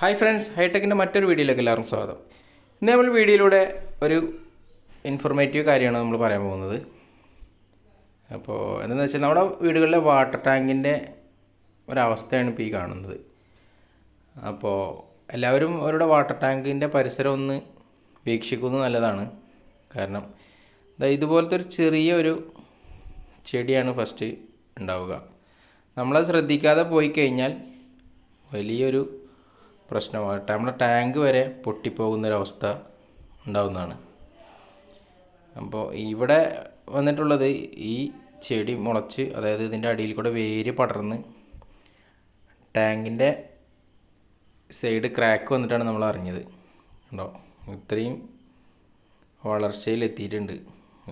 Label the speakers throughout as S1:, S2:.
S1: Hi friends ഹൈടെക്കിന്റെ മറ്റൊരു വീഡിയോയിലേക്ക് എല്ലാവർക്കും സ്വാഗതം. ഇന്ന് നമ്മൾ വീഡിയോയിലൂടെ ഒരു ഇൻഫോർമേറ്റീവ് കാര്യമാണ് നമ്മൾ പറയാൻ പോകുന്നത്. അപ്പോൾ എന്താണെന്ന് വെച്ചാൽ നമ്മുടെ വീടുകളിലെ വാട്ടർ ടാങ്കിന്റെ ഒരവസ്ഥയാണ് ഇപ്പോൾ ഈ കാണുന്നത്. അപ്പോൾ എല്ലാവരും അവരുടെ വാട്ടർ ടാങ്കിന്റെ പരിസരം ഒന്ന് വീക്ഷിക്കുന്നത് നല്ലതാണ്. കാരണം ഇതുപോലത്തെ ഒരു ചെറിയ ഒരു ചെടിയാണ് ഫസ്റ്റ് ഉണ്ടാവുക. നമ്മളത് ശ്രദ്ധിക്കാതെ പോയി കഴിഞ്ഞാൽ വലിയൊരു പ്രശ്നമാണ്. നമ്മുടെ ടാങ്ക് വരെ പൊട്ടിപ്പോകുന്നൊരവസ്ഥ ഉണ്ടാവുന്നതാണ്. അപ്പോൾ ഇവിടെ വന്നിട്ടുള്ളത് ഈ ചെടി മുളച്ച് അതായത് ഇതിന്റെ അടിയിൽ കൂടെ വേര് പടർന്ന് ടാങ്കിന്റെ സൈഡ് ക്രാക്ക് വന്നിട്ടാണ് നമ്മൾ അറിഞ്ഞത്. ഉണ്ടോ ഇത്രയും വളർച്ചയിലെത്തിയിട്ടുണ്ട്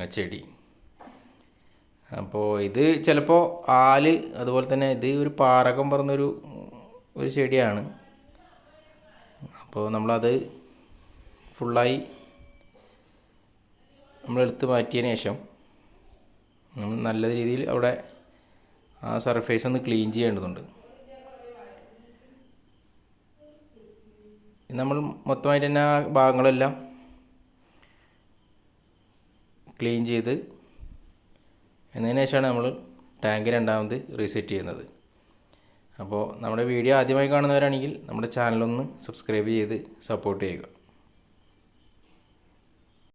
S1: ആ ചെടി. അപ്പോൾ ഇത് ചിലപ്പോൾ ആൽ അതുപോലെ തന്നെ ഇത് ഒരു പാറകം പറഞ്ഞൊരു ഒരു ചെടിയാണ്. അപ്പോൾ നമ്മളത് ഫുള്ളായി നമ്മൾ എടുത്ത് മാറ്റിയതിന് ശേഷം നമ്മൾ നല്ല രീതിയിൽ അവിടെ ആ സർഫേസ് ഒന്ന് ക്ലീൻ ചെയ്യേണ്ടതുണ്ട്. നമ്മൾ മൊത്തമായിട്ട് തന്നെ ആ ഭാഗങ്ങളെല്ലാം ക്ലീൻ ചെയ്ത് എന്നതിന് ശേഷമാണ് നമ്മൾ ടാങ്ക് രണ്ടാമത് റീസെറ്റ് ചെയ്യുന്നത്. അപ്പോൾ നമ്മുടെ വീഡിയോ ആദ്യമായി കാണുന്നവരാണെങ്കിൽ നമ്മുടെ ചാനലൊന്ന് സബ്സ്ക്രൈബ് ചെയ്ത് സപ്പോർട്ട് ചെയ്യുക.